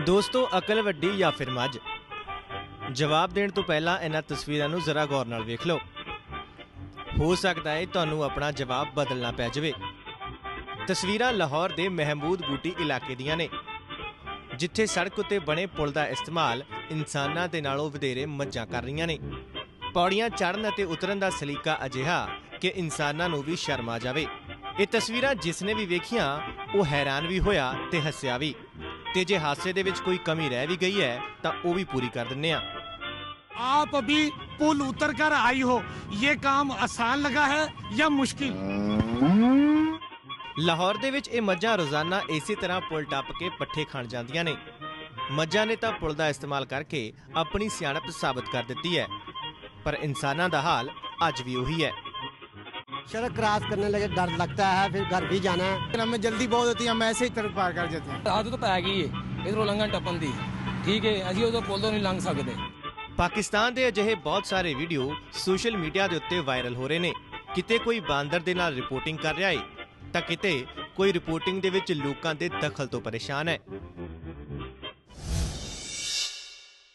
ਦੋਸਤੋ, ਅਕਲ ਵੱਡੀ ਜਾਂ ਫਿਰ ਮੱਝ? ਜਵਾਬ ਦੇਣ ਤੋਂ ਪਹਿਲਾਂ ਇਹਨਾਂ ਤਸਵੀਰਾਂ ਨੂੰ ਜ਼ਰਾ ਗੌਰ ਨਾਲ ਵੇਖ ਲਓ। ਹੋ ਸਕਦਾ ਹੈ ਤੁਹਾਨੂੰ ਆਪਣਾ ਜਵਾਬ ਬਦਲਣਾ ਪੈ ਜਾਵੇ। ਤਸਵੀਰਾਂ ਲਾਹੌਰ ਦੇ ਮਹਿਮੂਦ ਬੂਟੀ ਇਲਾਕੇ ਦੀਆਂ ਨੇ, ਜਿੱਥੇ ਸੜਕ ਉੱਤੇ ਬਣੇ ਪੁਲ ਦਾ ਇਸਤੇਮਾਲ ਇਨਸਾਨਾਂ ਦੇ ਨਾਲੋਂ ਵਧੇਰੇ ਮੱਝਾਂ ਕਰ ਰਹੀਆਂ ਨੇ। ਪੌੜੀਆਂ ਚੜ੍ਹਨ ਅਤੇ ਉਤਰਨ ਦਾ ਸਲੀਕਾ ਅਜਿਹਾ ਕਿ ਇਨਸਾਨਾਂ ਨੂੰ ਵੀ ਸ਼ਰਮ ਆ ਜਾਵੇ। ਇਹ ਤਸਵੀਰਾਂ ਜਿਸ ਨੇ ਵੀ ਵੇਖੀਆਂ, ਉਹ ਹੈਰਾਨ ਵੀ ਹੋਇਆ ਤੇ ਹੱਸਿਆ ਵੀ। ਤੇ ਜੇ ਹਾਸੇ ਦੇ ਵਿੱਚ ਕੋਈ ਕਮੀ ਰਹਿ ਵੀ ਗਈ ਹੈ ਤਾਂ ਉਹ ਵੀ ਪੂਰੀ ਕਰ ਦਿੰਨੇ ਆ आप अभी पुल उतर कर आई हो ये काम आसान लगा है या मुश्किल ਲਾਹੌਰ ਦੇ ਵਿੱਚ ਇਹ ਮੱਝਾਂ ਰੋਜ਼ਾਨਾ ਇਸੇ ਤਰ੍ਹਾਂ ਪੁਲ ਟੱਪ ਕੇ ਪੱਠੇ ਖਾਣ ਜਾਂਦੀਆਂ ਨੇ ਮੱਝਾਂ ਨੇ ਤਾਂ ਪੁਲ ਦਾ ਇਸਤੇਮਾਲ ਕਰਕੇ ਆਪਣੀ ਸਿਆਣਪ ਸਾਬਤ ਕਰ ਦਿੱਤੀ ਹੈ ਪਰ ਇਨਸਾਨਾਂ ਦਾ ਹਾਲ ਅੱਜ ਵੀ ਉਹੀ ਹੈ सड़क क्रॉस करने लगे डर लगता है फिर घर भी जाना है हमें जल्दी बहुत होती है हम ऐसे ही तरफ पार कर जाते हैं ਆਦਤ ਪੈ ਗਈ ਏ ਇਧਰੋਂ ਲੰਘਣ ਟੱਪਣ ਦੀ ਠੀਕ ਏ ਅਸੀਂ ਉਦੋਂ ਪੁੱਲ ਤੋਂ ਨਹੀਂ ਲੰਘ ਸਕਦੇ ਪਾਕਿਸਤਾਨ ਦੇ ਅਜਿਹੇ ਬਹੁਤ ਸਾਰੇ ਵੀਡੀਓ ਸੋਸ਼ਲ ਮੀਡੀਆ ਦੇ ਉੱਤੇ ਵਾਇਰਲ ਹੋ ਰਹੇ ਨੇ ਕਿਤੇ ਕੋਈ ਬਾਂਦਰ ਦੇ ਨਾਲ ਰਿਪੋਰਟਿੰਗ ਕਰ ਰਿਹਾ ਏ ਤਾਂ ਕਿਤੇ ਕੋਈ ਰਿਪੋਰਟਿੰਗ ਦੇ ਵਿੱਚ ਲੋਕਾਂ ਦੇ ਦਖਲ ਤੋਂ ਪਰੇਸ਼ਾਨ ਹੈ